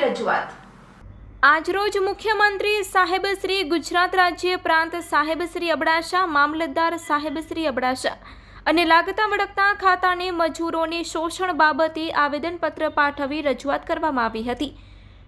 રજૂઆત. આજરોજ મુખ્યમંત્રી સાહેબશ્રી ગુજરાત રાજ્ય પ્રાંત સાહેબશ્રી અબડાસા, મામલતદાર સાહેબશ્રી અબડાસા અને લાગતા વળગતા ખાતાને મજૂરોને શોષણ બાબતે આવેદનપત્ર પાઠવી રજૂઆત કરવામાં આવી હતી.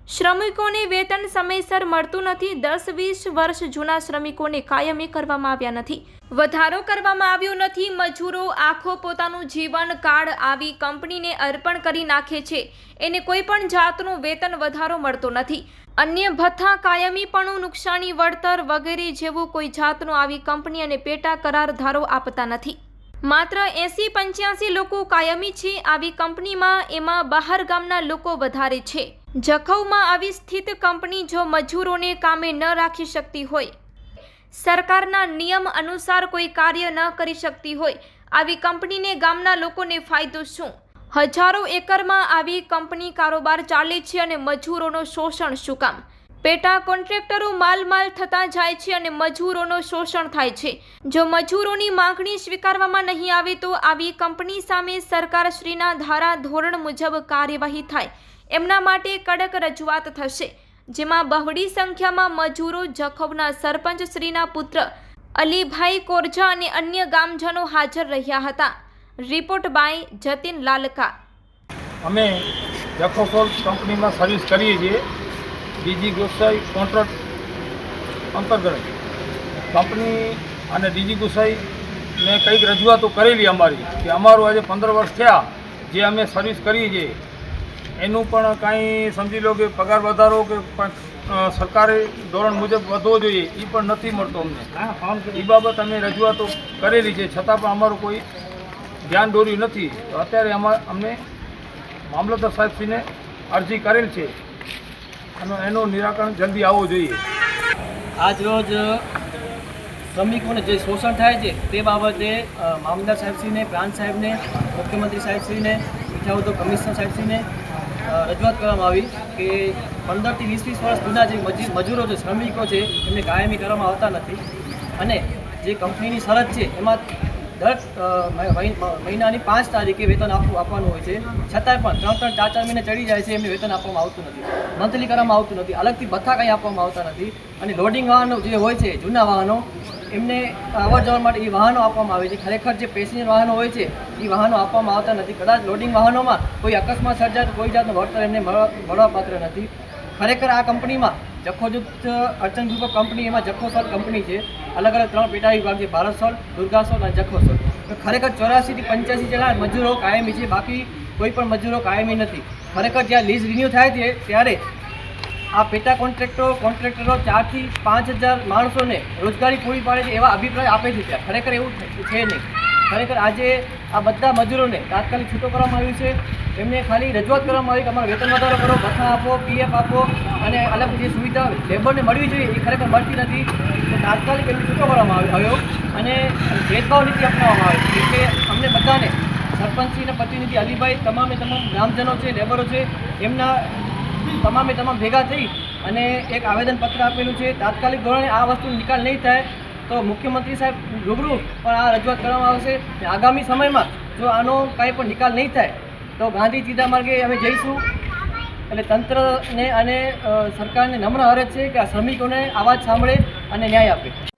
શ્રમિકોને વેતન સમયસર મળતું નથી. દસ વીસ વર્ષ જૂના શ્રમિકોને કાયમી કરવામાં આવ્યા નથી. વધારો કરવામાં આવ્યો નથી. મજૂરો આખો પોતાનું જીવન કાળ આવી કંપનીને અર્પણ કરી નાખે છે. એને કોઈ પણ જાતનું વેતન વધારો મળતો નથી. અન્ય ભથ્થા, કાયમીપણું, નુકસાની, વળતર વગેરે જેવું કોઈ જાતનું આવી કંપની અને પેટા કરારધારો આપતા નથી. માત્ર એસી પંચ્યાસી લોકો કાયમી છે. આવી કંપનીમાં એમાં બહાર ગામના લોકો વધારે છે. જખૌમાં આવી સ્થિત કંપની જો મજૂરોને કામે ન રાખી શકતી હોય, સરકારના નિયમ અનુસાર કોઈ કાર્ય ન કરી શકતી હોય, આવી કંપનીને ગામના લોકોને ફાયદો શું? હજારો એકરમાં આવી કંપની કારોબાર ચાલે છે અને મજૂરોનો શોષણ શું કામ? પેટા કોન્ટ્રાક્ટરો માલ માલ થતા જાય છે અને મજૂરોનો શોષણ થાય છે. જો મજૂરોની માંગણી સ્વીકારવામાં નહીં આવે તો આવી કંપની સામે સરકારશ્રીના ધારા ધોરણ મુજબ કાર્યવાહી થાય. એમના માટે કડક રજૂઆત થશે, જેમાં બહોળી સંખ્યામાં મજૂરો, જખૌના સરપંચ શ્રીના પુત્ર, અલીભાઈ કોરજા અને અન્ય ગામજનો હાજર રહ્યા હતા. Report by Jatin Lalka. અમે જખોસોલ કંપનીમાં સર્વિસ કરીએ છીએ. ડીજી ગુસાઈ કોન્ટ્રાક્ટ અંતર્ગત. કંપની અને ડીજી મેં કંઈક રજૂઆતો કરેલી અમારી, કે અમારું આજે પંદર વર્ષ થયા, જે અમે સર્વિસ કરીએ છીએ. એનું પણ કાંઈ સમજી લો કે પગાર વધારો કે સરકારી ધોરણ મુજબ વધવો જોઈએ એ પણ નથી મળતો અમને. એ બાબત અમે રજૂઆતો કરેલી છે છતાં પણ અમારું કોઈ ધ્યાન દોર્યું નથી. તો અત્યારે અમા અમને મામલતદાર સાહેબશ્રીને અરજી કરેલ છે. અને એનું નિરાકરણ જલ્દી આવવું જોઈએ. આજ રોજ શ્રમિકોને જે શોષણ થાય છે તે બાબતે મામલતદાર સાહેબશ્રીને પ્રાંત સાહેબને મુખ્યમંત્રી સાહેબશ્રીને બીજા તો કમિશનર સાહેબશ્રીને રજૂઆત કરવામાં આવી કે પંદરથી વીસ વીસ વર્ષ જૂના જે મજી- મજૂરો છે, શ્રમિકો છે, એમને કાયમી કરવામાં આવતા નથી. અને જે કંપનીની શરત છે, એમાં દર મહિ- મહિ- મહિનાની પાંચ તારીખે વેતન આપવું આપવાનું હોય છે. છતાંય પણ ત્રણ ત્રણ, ચાર ચાર મહિને ચડી જાય છે, એમને વેતન આપવામાં આવતું નથી. મંથલી કરવામાં આવતું નથી. અલગથી ભથ્થા કંઈ આપવામાં આવતા નથી. અને લોડિંગ વાહનો જે હોય છે, જૂના વાહનો એમને આવવા જવા માટે એ વાહનો આપવામાં આવે છે. ખરેખર જે પેસેન્જર વાહનો હોય છે, એ વાહનો આપવામાં આવતા નથી. કદાચ લોડિંગ વાહનોમાં કોઈ અકસ્માત સર્જાય તો કોઈ જાતનું વળતર એમને મળવા, મળવાપાત્ર નથી. ખરેખર આ કંપનીમાં જખો જૂથ અર્ચન ગ્રુપ કંપની, એમાં જખો સોલ કંપની છે. અલગ અલગ ત્રણ પેટા વિભાગ છે ભારત સોલ દુર્ગા સોલ અને જખો સોલ તો ખરેખર ચોરાસીથી પંચ્યાસી જેટલા મજૂરો કાયમી છે. બાકી કોઈ પણ મજૂરો કાયમી નથી. ખરેખર જ્યાં લીઝ રિન્યૂ થાય છે ત્યારે આ પેટા કોન્ટ્રાક્ટરો કોન્ટ્રાક્ટરો ચારથી પાંચ હજાર માણસોને રોજગારી પૂરી પાડે છે એવા અભિપ્રાય આપે છે ત્યાં. ખરેખર એવું છે નહીં. ખરેખર આજે આ બધા મજૂરોને તાત્કાલિક છૂટો કરવામાં આવ્યું છે. એમને ખાલી રજૂઆત કરવામાં આવી કે અમારો વેતન વધારો કરો, ભથ્થા આપો, પીએફ આપો અને અલગ જે સુવિધા લેબરને મળવી જોઈએ એ ખરેખર મળતી નથી. તો તાત્કાલિક એમને છૂટો કરવામાં આવ્યો અને ભેદભાવ નીતિ અપનાવવામાં આવી છે. કે અમને બધાને સરપંચશ્રીના પ્રતિનિધિ અલીભાઈ તમામે તમામ ગ્રામજનો છે, લેબરો છે, એમના તમામે તમામ ભેગા થઈ અને એક આવેદનપત્ર આપેલું છે. તાત્કાલિક ધોરણે આ વસ્તુનો નિકાલ નહીં થાય તો મુખ્યમંત્રી સાહેબ રૂબરૂ પણ આ રજૂઆત કરવામાં આવશે. આગામી સમયમાં જો આનો કાંઈ પણ નિકાલ નહીં થાય તો ગાંધી સીધા માર્ગે અમે જઈશું. એટલે તંત્રને અને સરકારને નમ્ર હરે છે કે આ શ્રમિકોને અવાજ સાંભળે અને ન્યાય આપે.